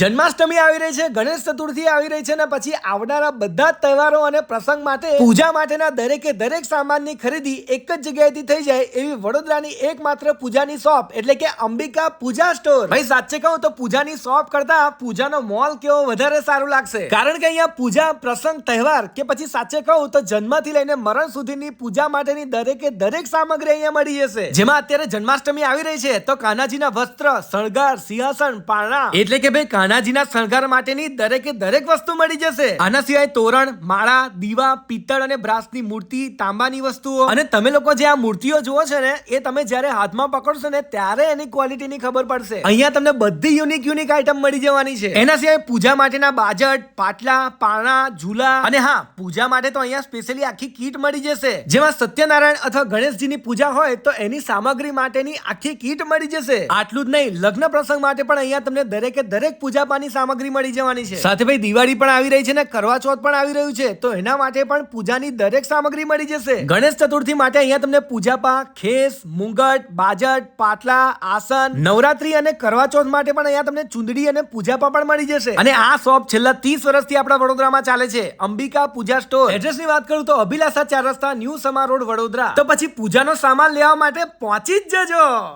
જન્માષ્ટમી આવી રહી છે, ગણેશ ચતુર્થી આવી રહી છે અને પછી આવનારા બધા તહેવારો અને પ્રસંગ માટે પૂજા માટેના દરેકે દરેક સામાનની ખરીદી એક જ જગ્યાએથી થઈ જાય એવી વડોદરાની એકમાત્ર પૂજાની શોપ, એટલે કે અંબિકા પૂજા સ્ટોર. ભાઈ, સાચે કહું તો પૂજાની શોપ કરતા પૂજાનો મોલ કેવો વધારે સારું લાગશે? કારણ કે અહીંયા પૂજા, પ્રસંગ, તહેવાર કે પછી સાચે કહું તો જન્મથી લઈને મરણ સુધીની પૂજા માટેની દરેકે દરેક સામગ્રી અહીંયા મળી જશે. જેમાં અત્યારે જન્માષ્ટમી આવી રહી છે, તો કાનાજીના વસ્ત્ર, શણગાર, સિંહાસન, પારણા. એટલે કે ભાઈ કાનાજીના શણગાર માટેની દરેકે દરેક વસ્તુ મળી જશે. આના સિવાય તોરણ, માળા, દીવા, પિત્તળ અને બ્રાસની મૂર્તિ, તાંબાની વસ્તુઓ. અને તમે લોકો જે આ મૂર્તિઓ જુઓ છો ને, એ તમે જ્યારે હાથમાં પકડશો ને, ત્યારે એની ક્વોલિટીની ખબર પડશે. અહીંયા તમને બધી યુનિક યુનિક આઈટમ મળી જવાની છે. એના સિવાય પૂજા માટેના બાજટ, પાટલા પાણા ઝૂલા. અને હા, પૂજા માટે તો અહીંયા સ્પેશિયલી આખી કીટ મળી જશે. જેમાં સત્યનારાયણ અથવા ગણેશજીની પૂજા હોય, તો એની સામગ્રી માટેની આખી કીટ મળી જશે. આટલું જ નહીં, લગ્ન પ્રસંગ માટે પણ અહીંયા તમને દરેકે દરેક પૂજા પાની સામગ્રી મળી જવાની છે. સાથે ભાઈ દિવાળી પણ આવી રહી છે ને કરવા ચોથ પણ આવી રહ્યું છે, તો એના માટે પણ પૂજાની દરેક સામગ્રી મળી જશે. ગણેશ ચતુર્થી માટે અહીંયા તમને પૂજા પાક ખેસ, મુંગટ, બાજટ, પાટલા, આસન, નવરાત્રી અને કરવા ચોથ માટે પણ અહીંયા તમને ચુંદડી અને પૂજા પા પણ મળી જશે. અને આ શોપ છેલ્લા ત્રીસ વર્ષથી આપણા વડોદરામાં ચાલે છે. અંબિકા પૂજા સ્ટોર. એડ્રેસની વાત કરું તો અભિલાષા ચાર રસ્તા ન્યૂ સમા રોડ વડોદરા. તો પછી પૂજાનો સામાન લેવા માટે પહોંચી જ જજો.